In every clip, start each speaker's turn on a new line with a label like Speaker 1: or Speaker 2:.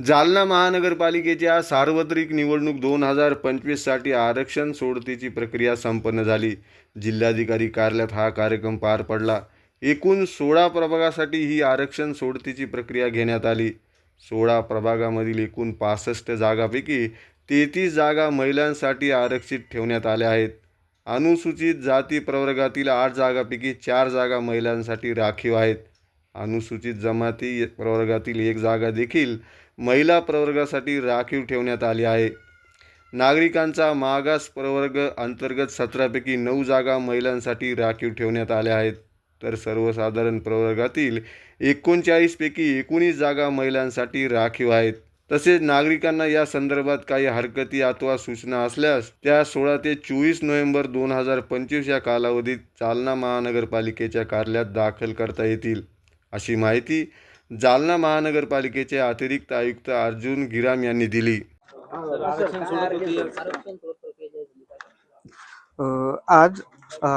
Speaker 1: जालना महानगरपालिकेच्या सार्वत्रिक निवडणूक दोन हजार पंचवीससाठी आरक्षण सोडतीची प्रक्रिया संपन्न झाली. जिल्हाधिकारी कार्यालयात हा कार्यक्रम पार पडला. एकूण सोळा प्रभागासाठी ही आरक्षण सोडतीची प्रक्रिया घेण्यात आली. सोळा प्रभागामधील एकूण पासष्ट जागापैकी तेहतीस जागा महिलांसाठी आरक्षित ठेवण्यात आल्या आहेत. अनुसूचित जाती प्रवर्गातील आठ जागापैकी चार जागा महिलांसाठी राखीव आहेत. अनुसूचित जमाती प्रवर्गातील एक जागा देखील महिला प्रवर्गासाठी राखीव ठेवण्यात आली आहे. नागरिकांचा मागास प्रवर्ग अंतर्गत सतरापैकी नऊ जागा महिलांसाठी राखीव ठेवण्यात आल्या आहेत. तर सर्वसाधारण प्रवर्गातील एकोणचाळीसपैकी एकोणीस जागा महिलांसाठी राखीव आहेत. तसेच नागरिकांना या संदर्भात काही हरकती अथवा सूचना असल्यास त्या सोळा ते चोवीस नोव्हेंबर दोन हजार पंचवीस या कालावधीत जालना महानगरपालिकेच्या कार्यालयात दाखल करता येतील. अशी माहिती जालना महानगरपालिकेचे अतिरिक्त आयुक्त अर्जुन गिराम यांनी दिली.
Speaker 2: आज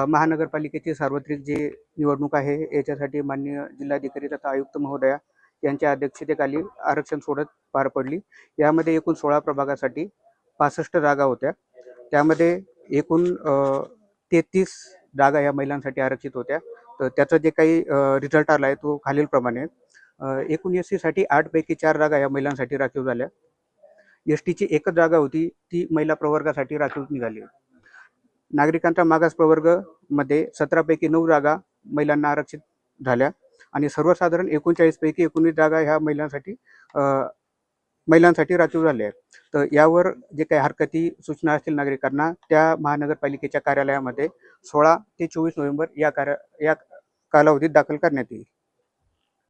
Speaker 2: महानगरपालिकेची सार्वत्रिक जी निवडणूक आहे याच्यासाठी माननीय जिल्हाधिकारी तथा आयुक्त महोदया यांच्या अध्यक्षतेखाली आरक्षण सोडत पार पडली. यामध्ये एकूण सोळा प्रभागासाठी पासष्ट जागा होत्या. त्यामध्ये एकूण तेहतीस जागा या महिलांसाठी आरक्षित होत्या. तर त्याचा जे काही रिझल्ट आला आहे तो खालीलप्रमाणे एकूण एस सीसाठी आठपैकी चार जागा या महिलांसाठी राखीव झाल्या. एस टीची एकच जागा होती ती महिला प्रवर्गासाठी राखीव निघाली. नागरिकांचा मागास प्रवर्गमध्ये सतरापैकी नऊ जागा महिलांना आरक्षित झाल्या आणि सर्वसाधारण एकोणचाळीसपैकी एकोणीस जागा ह्या महिलांसाठी महिलांसाठी राखीव झाल्या. आहेत तर यावर जे काही हरकती सूचना असतील नागरिकांना त्या महानगरपालिकेच्या कार्यालयामध्ये सोळा ते चोवीस नोव्हेंबर या कार्या या कालावधीत दाखल करण्यात येईल.